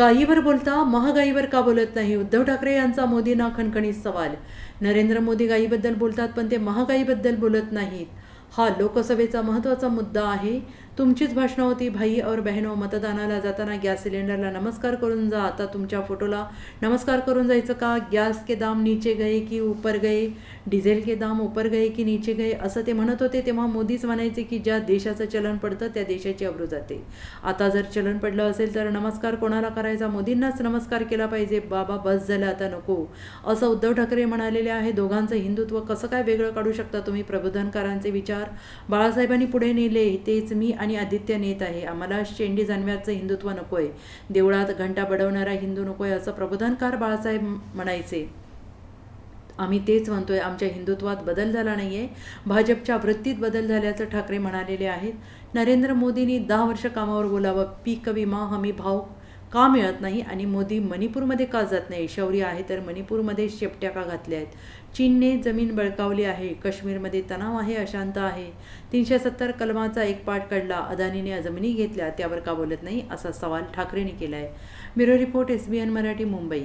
गायीवर बोलता महागाईवर का बोलत नाही? उद्धव ठाकरे यांचा मोदींना खणखणीत सवाल. नरेंद्र मोदी गायीबद्दल बोलतात पण ते महागाईबद्दल बोलत नाहीत. हा लोकसभेचा महत्त्वाचा मुद्दा आहे. तुमचीच भाषणं होती. भाई और बहनो हो, मतदानाला जाताना गॅस सिलेंडरला नमस्कार करून जा. आता तुमच्या फोटोला नमस्कार करून जायचं का? गॅस के दाम नीचे गए की ऊपर गए? डिझेल के दाम ऊपर गए की नीचे गए? असं ते म्हणत होते. तेव्हा मोदीच म्हणायचे की ज्या देशाचं चलन पडतं त्या देशाची अब्रू जाते. आता जर चलन पडलं असेल तर नमस्कार कोणाला करायचा? मोदींनाच नमस्कार केला पाहिजे. बाबा बस झालं आता नको. असं उद्धव ठाकरे म्हणालेले आहे. दोघांचं हिंदुत्व कसं काय वेगळं काढू शकता तुम्ही? प्रबोधनकारांचे विचार बाळासाहेबांनी पुढे नेले तेच मी आणि आदित्य नेत आहे. आम्हाला शेंडी जाणव्याचं हिंदुत्व नकोय. देवळात घंटा बडवणारा हिंदू नकोय असं प्रबोधनकार बाळासाहेब म्हणायचे. आम्ही तेच म्हणतोय आमच्या हिंदुत्वात बदल झाला नाही आहे भाजपच्या वृत्तीत बदल झाल्याचं ठाकरे म्हणालेले आहेत. नरेंद्र मोदींनी दहा वर्ष कामावर बोलावं. पीक विमा हमी भाव का मिळत नाही आणि मोदी मणिपूरमध्ये का जात नाही? शौर्य आहे तर मणिपूरमध्ये शेपट्या का घातल्या आहेत? चीनने जमीन बळकावली आहे काश्मीरमध्ये तणाव आहे अशांत आहे. तीनशे सत्तर कलमाचा एक पाठ काढला अदानीने जमिनी घेतल्या त्यावर का बोलत नाही? असा सवाल ठाकरेंनी केला आहे bureau report S B N Marathi Mumbai.